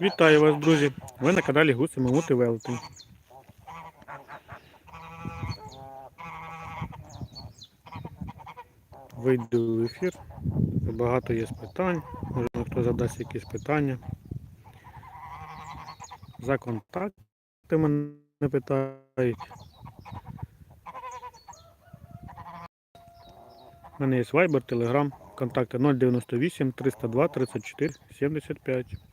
Вітаю вас, друзі! Ви на каналі Гуси Мамути Велетень. Вийду в ефір. Багато є питань. Може хто задасть якісь питання. За контакти мене питають. У мене є Viber, Telegram, контакти 098 302 34 75.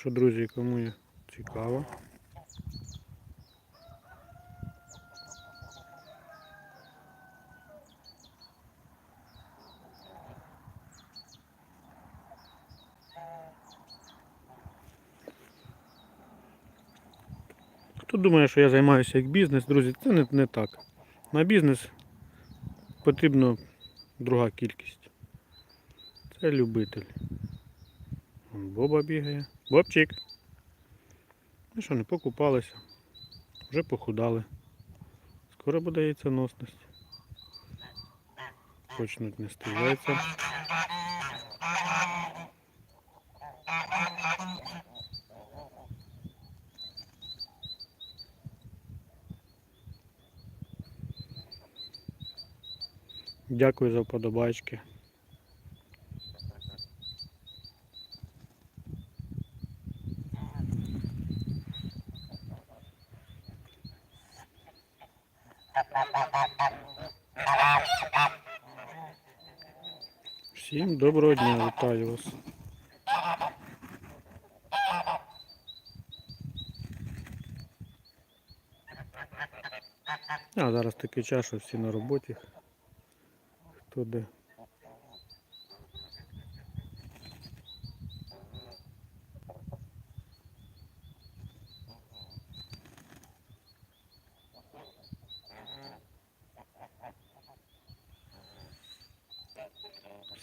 Що, друзі, кому є цікаво. Хто думає, що я займаюся як бізнес, друзі, це не, не так. На бізнес потрібно друга кількість. Це любитель. Боба бігає. Бобчик. Ну що, не покупалися. Вже похудали. Скоро буде яйценосність. Почнуть нести яйця. Дякую за вподобайки. Всім доброго дня, вітаю вас. А зараз такий час, що всі на роботі. Хто де.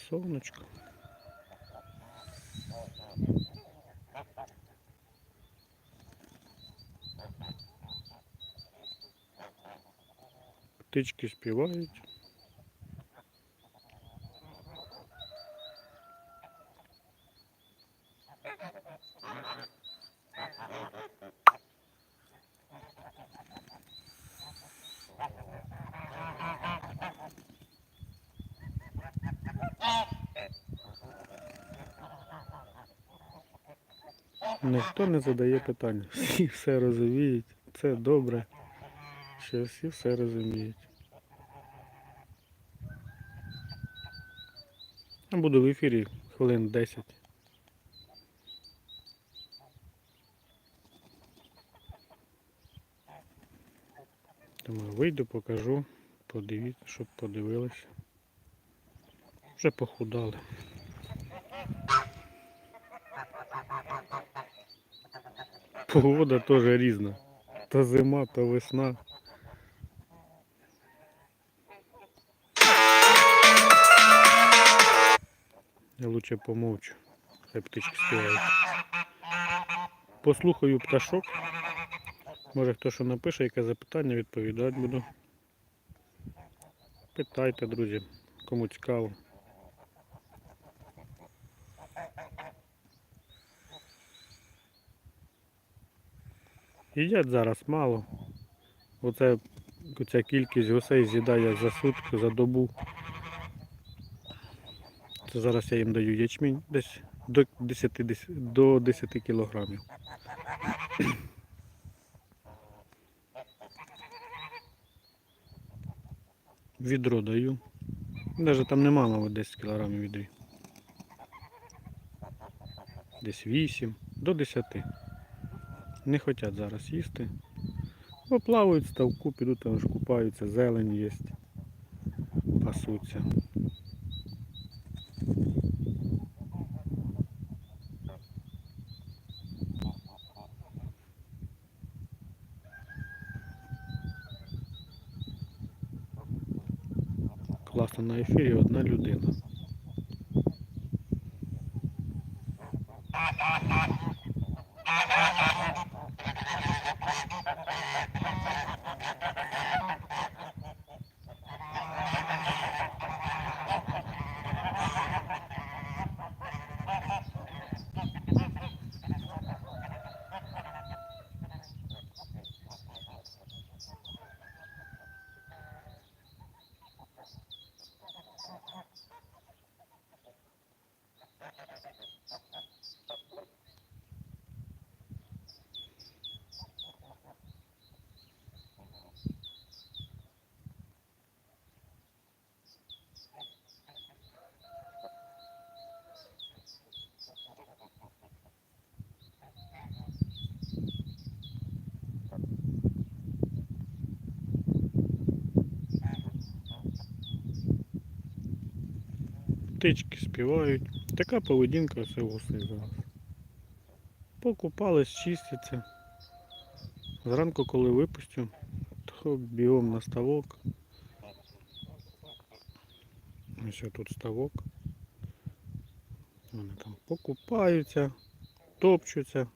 Сонечко. Птички співають. Ніхто не задає питання. Всі все розуміють. Це добре, що всі все розуміють. Я буду в ефірі хвилин 10. Думаю, вийду, покажу, подивіться, щоб подивилися. Вже похудали. Погода теж різна. То зима, то весна. Я лучше помовчу. Хай птички співають. Послухаю пташок. Може хто що напише, яке запитання, відповідати буду. Питайте, друзі, кому цікаво. Їдять зараз мало. Оце ця кількість гусей з'їдає за сутки, за добу. Це зараз я їм даю ячмінь десь до 10, дес- до 10 кілограмів. Відро даю. Навіть там нема, мабуть, 10 кілограмів відрі. Десь 8 до 10. Не хочуть зараз їсти. Бо плавають ставку, підуть там ж купаються, зелень є. Пасуться. Класно на ефірі одна людина. Птички співають. Така поведінка все гусей зараз. Покупались, чистяться. Зранку, коли випустю, то бігом на ставок. Ось тут ставок. Вони там покупаються, топчуться.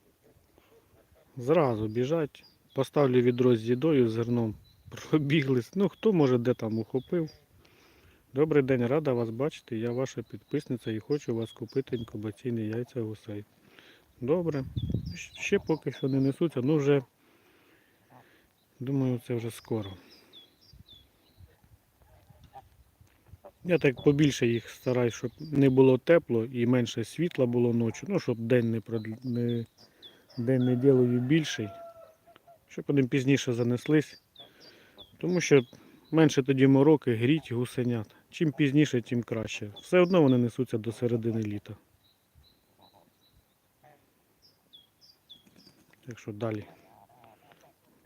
Зразу біжать. Поставлю відро з їдою, з зерном. Пробіглись. Ну хто може де там ухопив. Добрий день, рада вас бачити. Я ваша підписниця і хочу вас купити інкубаційні яйця гусей. Добре. Ще поки що не несуться, ну вже думаю, це вже скоро. Я так побільше їх стараюсь, щоб не було тепло і менше світла було ночі. Ну, щоб день не, не, день не ділою більший. Щоб вони пізніше занеслись. Тому що менше тоді мороки, гріть гусенят. Чим пізніше, тим краще. Все одно вони несуться до середини літа. Так що далі.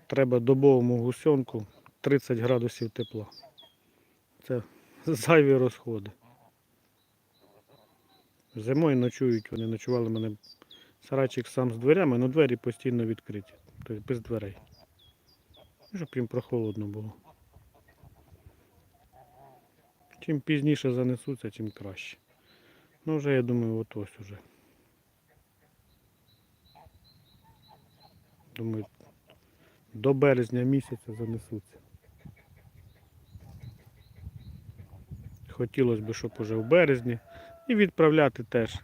Треба добовому гусенку 30 градусів тепла. Це зайві розходи. Зимою ночують, вони ночували мене сарайчик сам з дверями, але двері постійно відкриті. Тобто без дверей. Ну, Щоб їм прохолодно було. Чим пізніше занесуться, тим краще. Ну вже я думаю, от ось уже. Думаю, до березня місяця занесуться. Хотілося б, щоб уже в березні. І відправляти теж.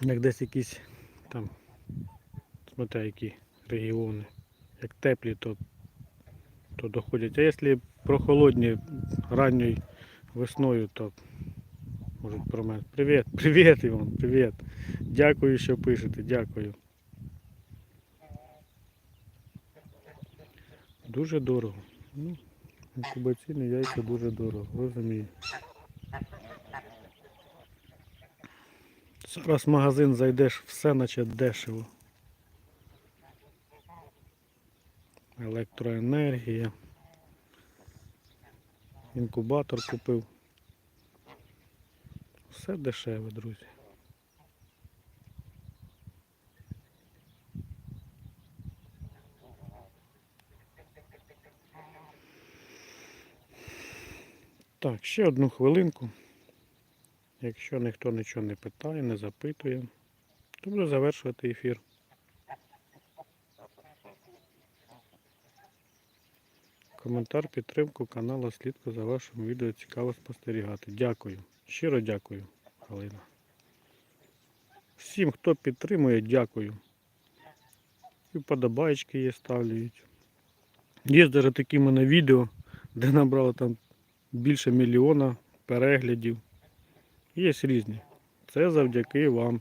Як десь якісь там, смотря які регіони. Як теплі, то, то доходять. А якщо прохолодні ранньою весною, то можуть про мене. Привіт, привіт, Іван, привіт. Дякую, що пишете, дякую. Дуже дорого. Ну, інкубаційні яйця дуже дорого, розумію. Зараз в магазин зайдеш, все наче дешево. Електроенергія. Інкубатор купив. Все дешеве, друзі. Так, ще одну хвилинку. Якщо ніхто нічого не питає, не запитує, то буду завершувати ефір. Коментар, підтримку каналу, слідку за вашим відео цікаво спостерігати. Дякую. Щиро дякую, Галина. Всім, хто підтримує, дякую. І вподобайки є ставлюють. Є навіть такі мене відео, де набрало там більше мільйона переглядів. Є різні. Це завдяки вам.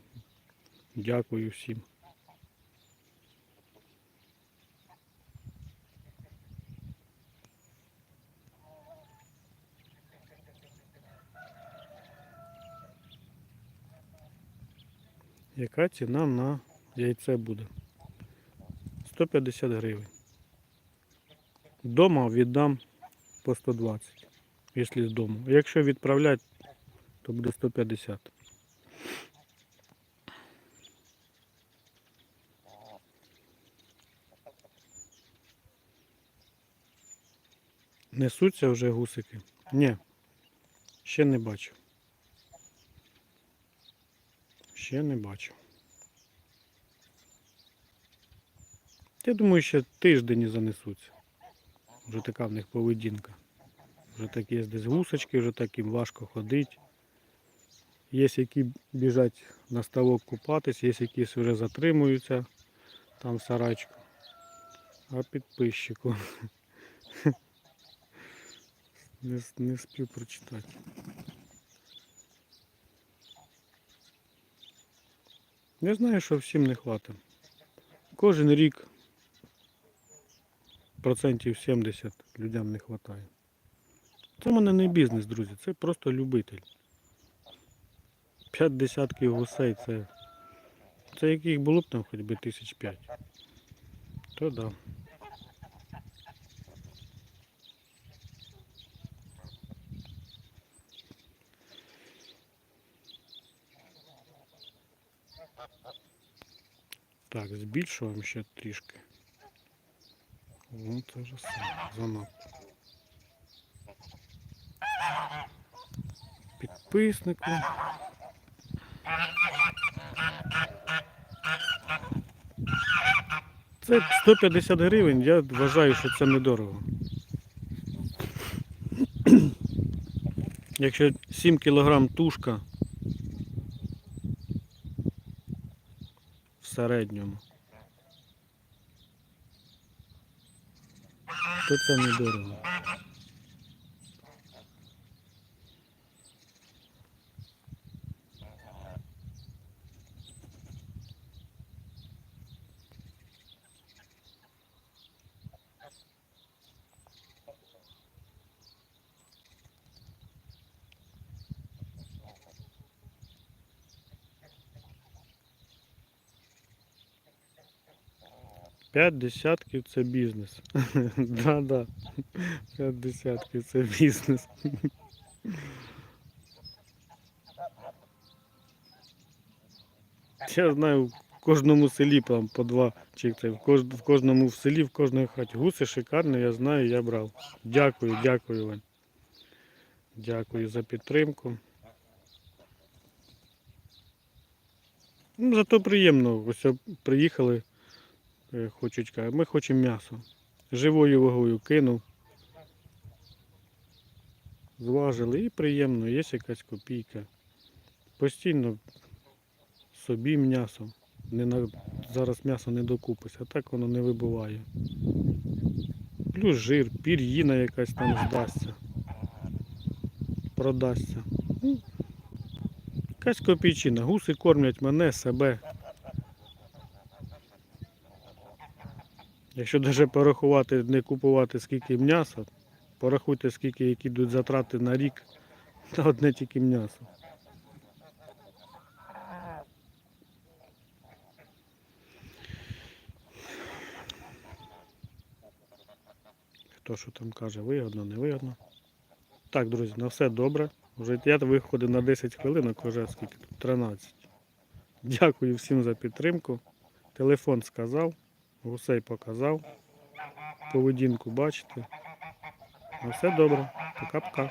Дякую всім. Яка ціна на яйце буде? 150 гривень. Дома віддам по 120, якщо з дому. Якщо відправляти, то буде 150. Несуться вже гусики? Ні. Ще не бачу. Ще не бачу. Я думаю, ще тиждень занесуться. Вже така в них поведінка. Вже так є десь гусочки, вже так їм важко ходити. Є які біжать на ставок купатись, є якісь вже затримуються там в сарайчку. А підписчику не, не спів прочитати. Я знаю, що всім не хватить. Кожен рік процентів 70 людям не вистачає. Це в мене не бізнес, друзі, це просто любитель. П'ять десятків гусей це. Це яких було б там хоч би тисяч п'ять. То да. Так, збільшуємо ще трішки. Ну, вже все. Занадто. Підписнику. Це 150 гривень, я вважаю, що це недорого. Якщо 7 кг тушка в середньому, то це недорого. П'ять десятків це бізнес. Да-да. П'ять десятків це бізнес. Я знаю, в кожному селі там по два це, в, кож, в кожному в селі, в кожній хаті. Гуси шикарні, я знаю, я брав. Дякую, дякую вам. Дякую за підтримку. Ну, зато приємно. Ось приїхали, хочуть кажуть, ми хочемо м'ясо. Живою вагою кинув. Зважили і приємно, є якась копійка. Постійно собі м'ясо. Не на, зараз м'ясо не докупиться, а так воно не вибуває. Плюс жир, пір'їна якась там здасться. Продасться. Ну, якась копійчина. Гуси кормлять мене, себе. Якщо навіть порахувати, не купувати скільки м'яса, порахуйте, скільки які йдуть затрати на рік на одне тільки м'ясо. Хто що там каже, вигодно, не вигодно. Так, друзі, на все добре. Вже я виходив на 10 хвилинок, вже скільки тут 13. Дякую всім за підтримку. Телефон сказав, гусей показав. Поведінку бачите. На все добре. Пока-пока.